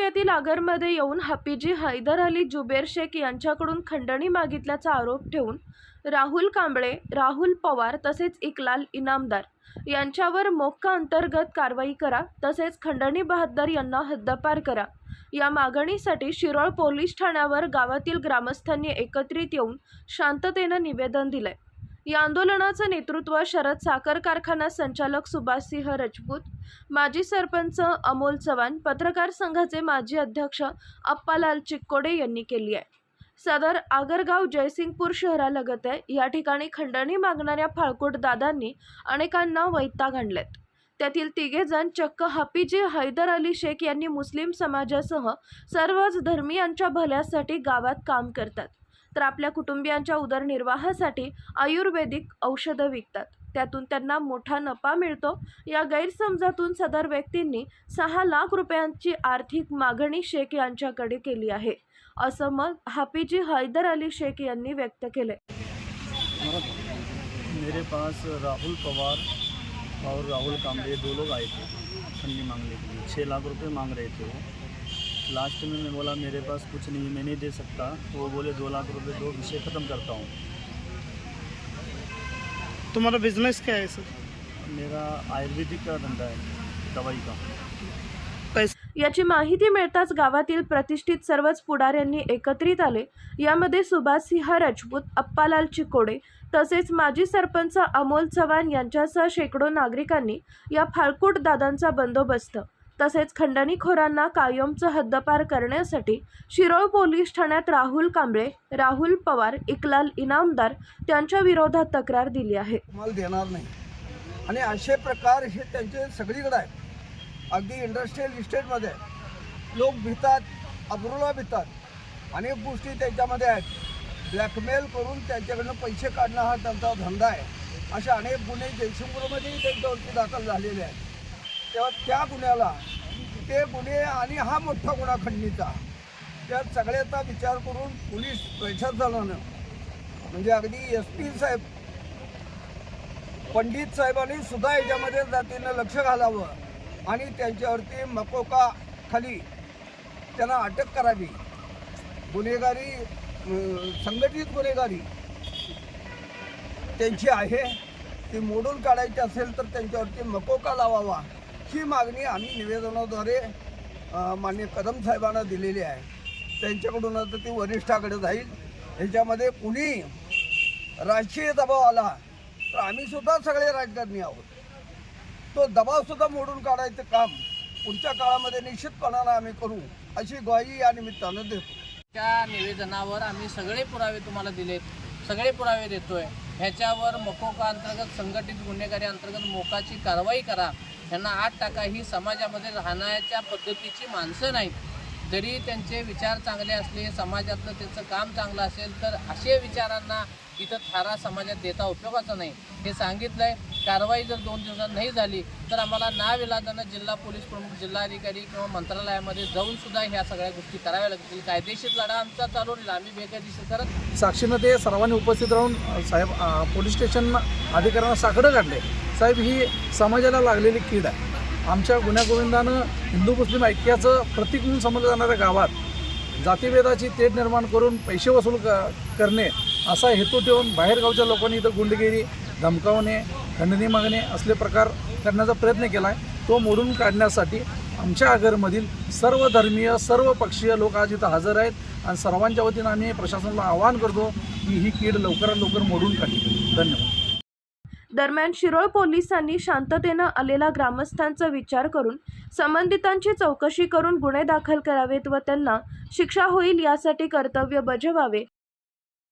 आगरमध्ये येऊन हाफिजी हैदर अली जुबेर शेख यांच्याकडून खंडणी मागितल्याचा आरोप ठेवून राहुल कांबळे राहुल पवार तसेच इकलाल इनामदार यांच्यावर मोक्का अंतर्गत कारवाई करा तसेच खंडणी बहाद्दर यांना हद्दपार करा. या मागणीसाठी शिरोळ पोलीस ठाण्यावर गावातील ग्रामस्थांनी एकत्रित येऊन शांततेनं निवेदन दिलंय. या आंदोलनाचं नेतृत्व शरद साखर कारखाना संचालक सुभाषसिंह राजपूत माजी सरपंच अमोल चव्हाण पत्रकार संघाचे माजी अध्यक्ष अप्पालाल चिक्कोडे यांनी केली आहे. सदर आगरगाव जयसिंगपूर शहरालगत आहे. या ठिकाणी खंडणी मागणाऱ्या फाळकोट दादांनी अनेकांना वैताग आणलेत. त्यातील तिघे जण चक्क हाफिजी हैदर अली शेख यांनी मुस्लिम समाजासह सर्वच धर्मियांच्या भल्यासाठी गावात काम करतात. तर आपल्या कुटुंबियांच्या उदरनिर्वाहासाठी आयुर्वेदिक औषधं विकतात. त्यातून त्यांना मोठा नफा मिळतो. या गैरसमजातून सदर व्यक्तींनी सहा लाख रुपयांची आर्थिक मागणी शेख यांच्याकडे केली आहे. असं मत हाफिजी हैदर अली शेख यांनी व्यक्त केले मेरे पास राहुल पवार और राहुल कांबळे दो लोग आए थे खंडी मांगने के लिए छः लाख रुपये मांग रहे थे वो। लास्ट में मैं बोला मेरे पास कुछ नहीं मैं नहीं दे सकता। तो वो बोले दो लाख रुपए दो विषय ख़त्म करता हूँ। तुम्हारा बिजनेस क्या है सर मेरा आयुर्वेदिक का धंधा है दवाई का। पैसे याची माहिती मिळताच गावातील प्रतिष्ठित सर्वच पुढाऱ्यांनी एकत्रित आले. यामध्ये सुभाषसिंह राजपूत अप्पालाल चिकोडे तसेच माजी सरपंच अमोल चव्हाण यांच्यासह शेकडो नागरिकांनी या फाळकूट दादांचा बंदोबस्त तसेच खंडणीखोरांना कायमचं हद्दपार करण्यासाठी शिरोळ पोलीस ठाण्यात राहुल कांबळे राहुल पवार इकलाल इनामदार त्यांच्या विरोधात तक्रार दिली आहे. देणार नाही. आणि असे प्रकार हे त्यांचे सगळीकडे आहेत. अगदी इंडस्ट्रीयल इस्टेटमध्ये लोक भितात अब्रूला भितात. अनेक गोष्टी त्यांच्यामध्ये आहेत. ब्लॅकमेल करून त्यांच्याकडनं पैसे काढणं हा त्यांचा धंदा आहे. अशा अनेक गुन्हे जयसिंगपूरमध्येही त्यांच्यावरती दाखल झालेले आहेत. तेव्हा त्या गुन्ह्याला ते गुन्हे आणि हा मोठा गुन्हा खंडणीचा त्या सगळ्याचा विचार करून पोलीस प्रशासनानं म्हणजे अगदी एस पी साहेब पंडित साहेबांनी सुद्धा याच्यामध्ये जातीनं लक्ष घालावं आणि त्यांच्यावरती मकोका खाली त्यांना अटक करावी. गुन्हेगारी संघटित गुन्हेगारी त्यांची आहे ती मोडून काढायची असेल तर त्यांच्यावरती मकोका लावावा. ही मागणी आम्ही निवेदनाद्वारे मान्य कदम साहेबांना दिलेली आहे. त्यांच्याकडून आता ती वरिष्ठाकडे जाईल. ह्याच्यामध्ये कुणी राजकीय दबाव आला तर आम्ही सुद्धा सगळे राजकारणी आहोत. तो दबावसुद्धा मोडून काढायचं काम पुढच्या काळामध्ये निश्चितपणानं आम्ही करू अशी ग्वाही या निमित्तानं देतो. त्या निवेदनावर आम्ही सगळे पुरावे तुम्हाला दिलेत. सगळे पुरावे देतोय. ह्याच्यावर मकोका अंतर्गत संघटित गुन्हेगारी अंतर्गत मोकाची कारवाई करा. यांना आठ टाका ही समाजामध्ये राहण्याच्या पद्धतीची माणसं नाहीत. जरी त्यांचे विचार चांगले असले समाजातलं त्यांचं काम चांगलं असेल तर असे विचारांना इथं थारा समाजात देता उपयोगाचा नाही. हे सांगितलं आहे कारवाई जर दोन दिवसात नाही झाली तर आम्हाला नाविलाजानं जिल्हा पोलीस प्रमुख जिल्हाधिकारी किंवा मंत्रालयामध्ये जाऊन सुद्धा ह्या सगळ्या गोष्टी कराव्या लागतील. कायदेशीर लढा आमचा चालू राहील. आम्ही बेकायदेशीर करत साक्षीनं ते सर्वांनी उपस्थित राहून साहेब पोलीस स्टेशन अधिकाऱ्यांना साकडं काढले. साहेब ही समाजाला लागलेली कीड आहे. आमच्या गुन्ह्यागोविंदानं हिंदू मुस्लिम ऐक्याचं प्रतीक म्हणून समजलं जाणाऱ्या गावात जातीभेदाची तेढ निर्माण करून पैसे वसूल क करणे असा हेतू ठेवून बाहेरगावच्या लोकांनी इथं गुंडगिरी धमकावणे खंडणी मागणे असले प्रकार करण्याचा प्रयत्न केला आहे तो मोडून काढण्यासाठी आमच्या आगरमधील सर्व धर्मीय सर्व पक्षीय लोक आज इथं हजर आहेत आणि सर्वांच्या वतीनं आम्ही प्रशासनाला आवाहन करतो की ही कीड लवकरात लवकर मोडून काढली धन्यवाद. दरम्यान शिरोळ पोलिसांनी शांततेनं आलेला ग्रामस्थांचा विचार करून संबंधितांची चौकशी करून गुन्हे दाखल करावेत व त्यांना शिक्षा होईल यासाठी कर्तव्य बजवावे